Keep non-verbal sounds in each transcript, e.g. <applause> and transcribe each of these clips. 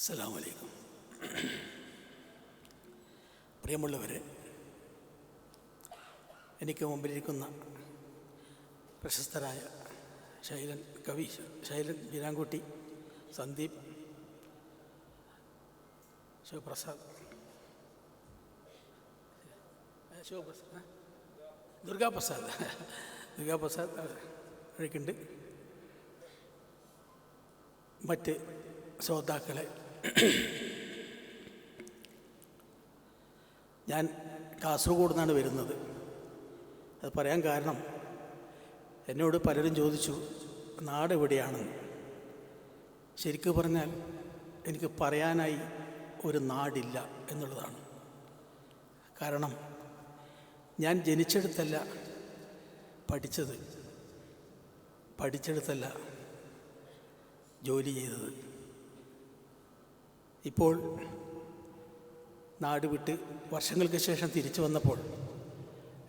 അസ്സലാമു അലൈക്കും പ്രിയമുള്ളവരെ എനിക്ക് മുമ്പിലിരിക്കുന്ന പ്രശസ്തരായ ശൈലൻ കവി ശൈലൻ ബീരാൻകുട്ടി സന്ദീപ് ശിവപ്രസാദ് ശിവപ്രസാദ്? ദുർഗാപ്രസാദ് ദുർഗാപ്രസാദ് വഴിക്കുണ്ട് മറ്റ് ശ്രോതാക്കളെ ഞാൻ കാസർഗോഡ് നിന്നാണ് വരുന്നത്. അത് പറയാൻ കാരണം എന്നോട് പലരും ചോദിച്ചു നാട് എവിടെയാണെന്ന്? ശരിക്കും പറഞ്ഞാൽ എനിക്ക് പറയാനായി ഒരു നാടില്ല എന്നുള്ളതാണ്. കാരണം ഞാൻ ജനിച്ചെടുത്തല്ല പഠിച്ചത് പഠിച്ചെടുത്തല്ല ജോലി ചെയ്തത്. ഇപ്പോൾ നാട് വിട്ട് വർഷങ്ങൾക്ക് ശേഷം തിരിച്ചു വന്നപ്പോൾ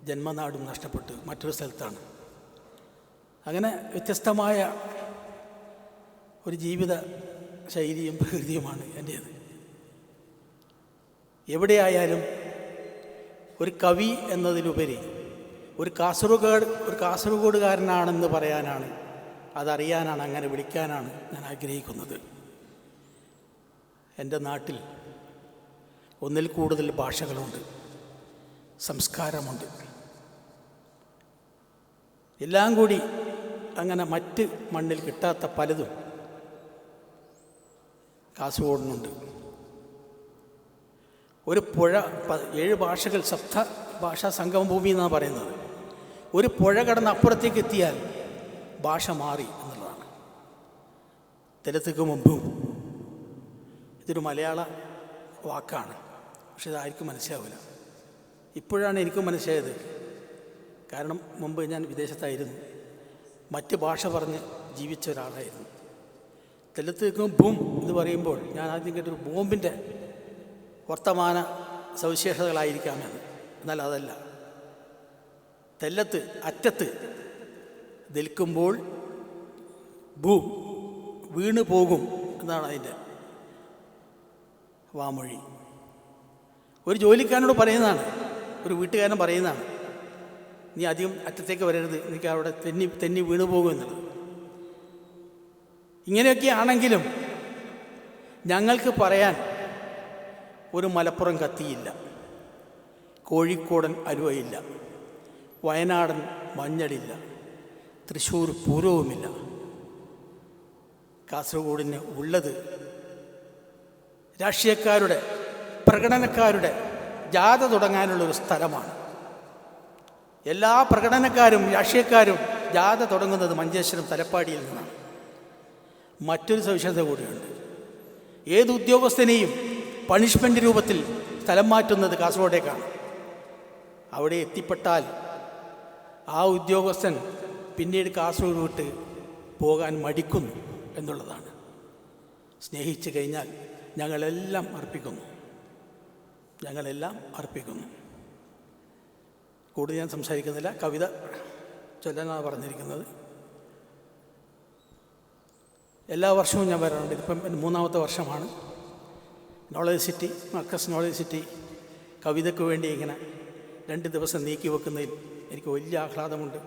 ജന്മനാടും നഷ്ടപ്പെട്ട് മറ്റൊരു സ്ഥലത്താണ്. അങ്ങനെ വ്യത്യസ്തമായ ഒരു ജീവിത ശൈലിയും പ്രകൃതിയുമാണ് എന്റേത് എവിടെയായാലും ഒരു കവി എന്നതിലുപരി ഒരു കാസർഗോഡ് ഒരു കാസർഗോഡുകാരനാണെന്ന് പറയാനാണ് അതറിയാനാണ് അങ്ങനെ വിളിക്കാനാണ് ഞാൻ ആഗ്രഹിക്കുന്നത്. എന്റെ നാട്ടിൽ ഒന്നിൽ കൂടുതൽ ഭാഷകളുണ്ട് സംസ്കാരമുണ്ട്. എല്ലാം കൂടി അങ്ങനെ മറ്റ് മണ്ണിൽ കിട്ടാത്ത പലതും കാസർഗോഡിനുണ്ട്. ഒരു പുഴ ഏഴ് ഭാഷകൾ സപ്ത ഭാഷാ സംഗമ ഭൂമി എന്നാണ് പറയുന്നത്. ഒരു പുഴ കടന്ന് അപ്പുറത്തേക്ക് എത്തിയാൽ ഭാഷ മാറി എന്നുള്ളതാണ്. തിരത്തേക്ക് മുമ്പും ഇതൊരു മലയാള വാക്കാണ്. പക്ഷെ ഇതാർക്കും മനസ്സിലാവില്ല. ഇപ്പോഴാണ് എനിക്കും മനസ്സിലായത്. കാരണം മുമ്പ് ഞാൻ വിദേശത്തായിരുന്നു. മറ്റ് ഭാഷ പറഞ്ഞ് ജീവിച്ച ഒരാളായിരുന്നു. തെലത്തുക്കും ബൂം എന്ന് പറയുമ്പോൾ ഞാൻ ആദ്യം കേട്ടൊരു ബോംബിന്റെ വർത്തമാന സവിശേഷതകളായിരിക്കാമെന്ന് എന്നാൽ അതല്ല. തെല്ലത്ത് അറ്റത്ത് നിൽക്കുമ്പോൾ ഭൂ വീണു പോകും എന്നാണ് അതിന്റെ വാമൊഴി. ഒരു ജോലിക്കാരനോട് പറയുന്നതാണ് ഒരു വീട്ടുകാരൻ പറയുന്നതാണ് നീ അധികം അറ്റത്തേക്ക് വരരുത് എനിക്ക് അവിടെ തെന്നി തെന്നി വീണു പോകും എന്നുള്ളത്. ഇങ്ങനെയൊക്കെ ആണെങ്കിലും ഞങ്ങൾക്ക് പറയാൻ ഒരു മലപ്പുറം കത്തിയില്ല കോഴിക്കോടൻ അരുവയില്ല വയനാടൻ മഞ്ഞടില്ല തൃശ്ശൂർ പൂരവുമില്ല. കാസർഗോഡിന് ഉള്ളത് രാഷ്ട്രീയക്കാരുടെ പ്രകടനക്കാരുടെ ജാഥ തുടങ്ങാനുള്ള ഒരു സ്ഥലമാണ്. എല്ലാ പ്രകടനക്കാരും രാഷ്ട്രീയക്കാരും ജാഥ തുടങ്ങുന്നത് മഞ്ചേശ്വരം തലപ്പാടിയിൽ നിന്നാണ്. മറ്റൊരു സവിശേഷത കൂടിയുണ്ട്. ഏത് ഉദ്യോഗസ്ഥനെയും പണിഷ്മെന്റ് രൂപത്തിൽ സ്ഥലം മാറ്റുന്നത് കാസർഗോഡേക്കാണ് അവിടെ എത്തിപ്പെട്ടാൽ ആ ഉദ്യോഗസ്ഥൻ പിന്നീട് കാസർഗോഡ് വിട്ട് പോകാൻ മടിക്കുന്നു എന്നുള്ളതാണ്. സ്നേഹിച്ചു കഴിഞ്ഞാൽ ഞങ്ങളെല്ലാം അർപ്പിക്കുന്നു. ഞങ്ങളെല്ലാം അർപ്പിക്കുന്നു. കൂടുതൽ ഞാൻ സംസാരിക്കുന്നില്ല. കവിത ചൊല്ലാനാണ് പറഞ്ഞിരിക്കുന്നത്. എല്ലാ വർഷവും ഞാൻ വരാറുണ്ട്. ഇതിപ്പം മൂന്നാമത്തെ വർഷമാണ്. നോളജ് സിറ്റി മക്കസ് നോളജ് സിറ്റി കവിതയ്ക്ക് വേണ്ടി ഇങ്ങനെ രണ്ട് ദിവസം നീക്കി വെക്കുന്നതിൽ എനിക്ക് വലിയ ആഹ്ലാദമുണ്ട്.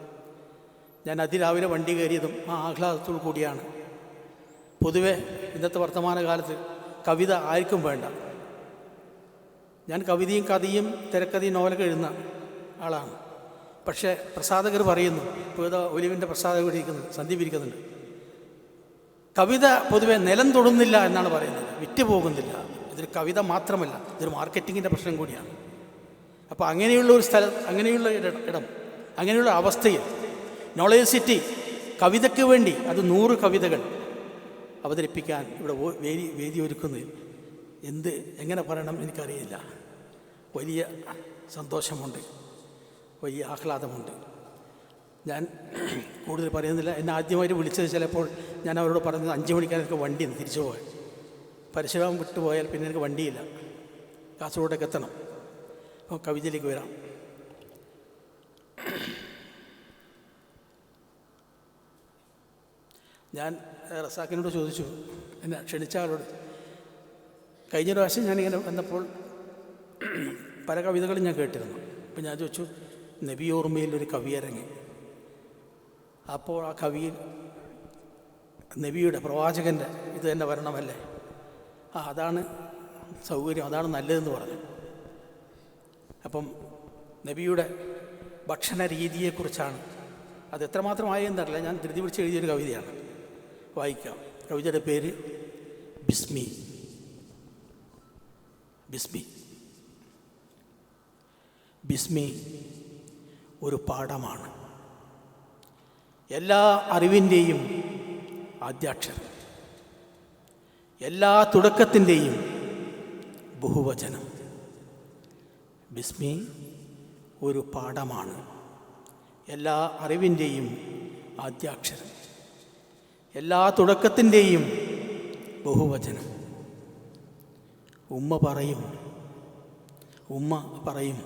ഞാൻ അതിരാവിലെ വണ്ടി കയറിയതും ആ ആഹ്ലാദത്തോടു കൂടിയാണ്. പൊതുവെ ഇന്നത്തെ വർത്തമാനകാലത്ത് കവിത ആർക്കും വേണ്ട. ഞാൻ കവിതയും കഥയും തിരക്കഥയും നോവലൊക്കെ എഴുതുന്ന ആളാണ്. പക്ഷേ പ്രസാദകർ പറയുന്നു ഇപ്പോൾ ഒലിവിന്റെ പ്രസാദകർ ഇരിക്കുന്നു സന്ദീപ് ഇരിക്കുന്നുണ്ട്. കവിത പൊതുവെ നിലം തൊടുന്നില്ല എന്നാണ് പറയുന്നത്. വിറ്റ് പോകുന്നില്ല. ഇതൊരു കവിത മാത്രമല്ല ഇതൊരു മാർക്കറ്റിങ്ങിന്റെ പ്രശ്നം കൂടിയാണ്. അപ്പോൾ അങ്ങനെയുള്ള ഒരു സ്ഥലം അങ്ങനെയുള്ള ഇടം അങ്ങനെയുള്ള അവസ്ഥയിൽ നോളേജ് സിറ്റി കവിതയ്ക്ക് വേണ്ടി അത് നൂറ് കവിതകൾ അവതരിപ്പിക്കാൻ ഇവിടെ വേദി വേദി ഒരുക്കുന്നത് എന്ത് എങ്ങനെ പറയണം എനിക്കറിയില്ല. വലിയ സന്തോഷമുണ്ട്. വലിയ ആഹ്ലാദമുണ്ട്. ഞാൻ കൂടുതൽ പറയുന്നില്ല. എന്നെ ആദ്യമായിട്ട് വിളിച്ചത് ചിലപ്പോൾ ഞാൻ അവരോട് പറഞ്ഞത് അഞ്ച് മണിക്കാണ് എനിക്ക് വണ്ടി തിരിച്ചു പോകാൻ. പരശുരാമം വിട്ടുപോയാൽ പിന്നെ എനിക്ക് വണ്ടിയില്ല. കാസർഗോഡേക്ക് എത്തണം. അപ്പോൾ കവിതയിലേക്ക് വരാം. ഞാൻ റസാക്കിനോട് ചോദിച്ചു എന്നെ ക്ഷണിച്ച ആളോട്. കഴിഞ്ഞ പ്രാവശ്യം ഞാനിങ്ങനെ വന്നപ്പോൾ <clears throat> പല കവിതകളും ഞാൻ കേട്ടിരുന്നു. അപ്പം ഞാൻ ചോദിച്ചു നബിയോർമ്മയിൽ ഒരു കവിയരങ്ങി അപ്പോൾ ആ കവിയിൽ നബിയുടെ പ്രവാചകന്റെ ഇത് തന്നെ വരണമല്ലേ? ആ അതാണ് സൗകര്യം അതാണ് നല്ലതെന്ന് പറഞ്ഞു. അപ്പം നബിയുടെ ഭക്ഷണ രീതിയെക്കുറിച്ചാണ് അത് എത്രമാത്രമായെന്നറിയില്ല ഞാൻ ധൃതി പിടിച്ച് എഴുതിയൊരു കവിതയാണ്. വായിക്കാം. കവിതയുടെ പേര് ബിസ്മി. ബിസ്മി. ബിസ്മി ഒരു പാഠമാണ്. എല്ലാ അറിവിന്റെയും ആദ്യാക്ഷരം. എല്ലാ തുടക്കത്തിന്റെയും ബഹുവചനം. ബിസ്മി ഒരു പാഠമാണ്. എല്ലാ അറിവിന്റെയും ആദ്യാക്ഷരം. എല്ലാ തുടക്കത്തിന്റെയും ബഹുവചനം. ഉമ്മ പറയും. ഉമ്മ പറയും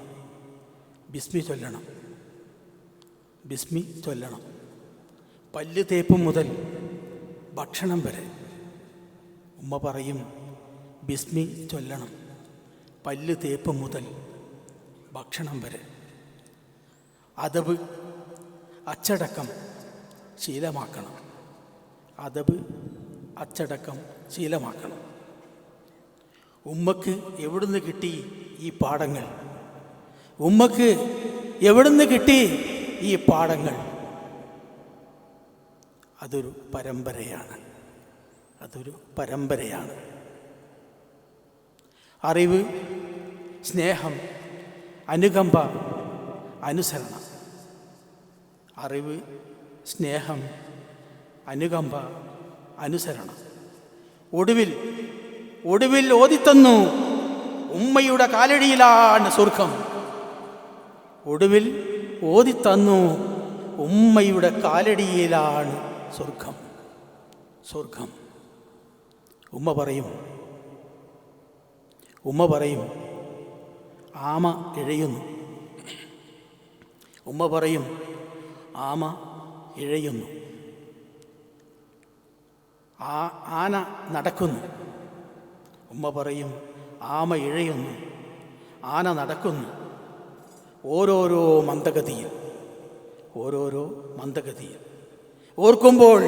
ബിസ്മി ചൊല്ലണം. ബിസ്മി ചൊല്ലണം. പല്ല് തേപ്പ് മുതൽ ഭക്ഷണം വരെ. ഉമ്മ പറയും ബിസ്മി ചൊല്ലണം. പല്ല് തേപ്പ് മുതൽ ഭക്ഷണം വരെ. അതബ് അച്ചടക്കം ശീലമാക്കണം. അതബ് അച്ചടക്കം ശീലമാക്കണം. ഉമ്മക്ക് എവിടുന്ന് കിട്ടി ഈ പാഠങ്ങൾ? ഉമ്മക്ക് എവിടുന്ന് കിട്ടി ഈ പാഠങ്ങൾ? അതൊരു പരമ്പരയാണ്. അതൊരു പരമ്പരയാണ്. അറിവ് സ്നേഹം അനുകമ്പ അനുസരണം. അറിവ് സ്നേഹം അനുകമ്പ അനുസരണം. ഒടുവിൽ ഒടുവിൽ ഓതിത്തന്നു. ഉമ്മയുടെ കാലടിയിലാണ് സ്വർഗം. ഒടുവിൽ ഓതിത്തന്നു. ഉമ്മയുടെ കാലടിയിലാണ് സ്വർഗം. സ്വർഗം. ഉമ്മ പറയും. ഉമ്മ പറയും. ആമ ഇഴയുന്നു. ഉമ്മ പറയും. ആമ ഇഴയുന്നു. ആ ആന നടക്കുന്നു. ഉമ്മ പറയും ആമ ഇഴയുന്നു. ആന നടക്കുന്നു. ഓരോരോ മന്ദഗതിയിൽ ഓരോരോ മന്ദഗതിയിൽ. ഓർക്കുമ്പോൾ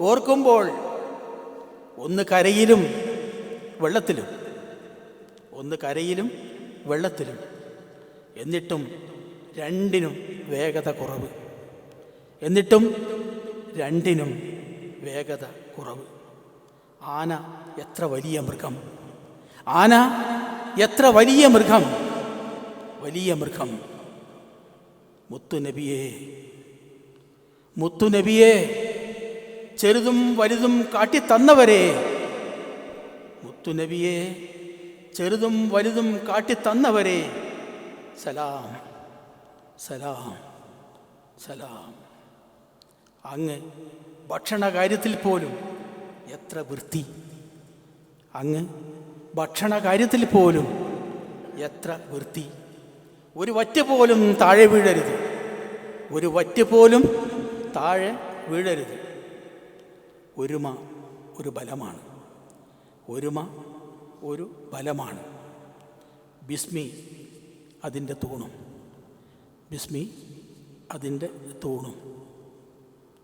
ഓർക്കുമ്പോൾ ഒന്ന് കരയിലും വെള്ളത്തിലും ഒന്ന് കരയിലും വെള്ളത്തിലും എന്നിട്ടും രണ്ടിനും വേഗത കുറവ് എന്നിട്ടും രണ്ടിനും വേഗത കുറവ്. ആന എത്ര വലിയ മൃഗം? ആന എത്ര വലിയ മൃഗം? വലിയ മൃഗം. മുത്തുനബിയെ മുത്തുനബിയെ ചെറുതും വലുതും കാട്ടിത്തന്നവരെ. മുത്തുനബിയെ ചെറുതും വലുതും കാട്ടിത്തന്നവരെ. സലാം സലാം സലാം. അങ്ങ് ഭക്ഷണ കാര്യത്തിൽ പോലും എത്ര വൃത്തി. അങ്ങ് ഭക്ഷണ കാര്യത്തിൽ പോലും എത്ര വൃത്തി. ഒരു വറ്റ് പോലും താഴെ വീഴരുത്. ഒരു വറ്റ് പോലും താഴെ വീഴരുത്. ഒരുമ ഒരു ബലമാണ്. ഒരുമ ഒരു ബലമാണ്. ബിസ്മി അതിന്റെ തൂണും. ബിസ്മി അതിന്റെ തൂണും.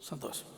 സന്തോഷം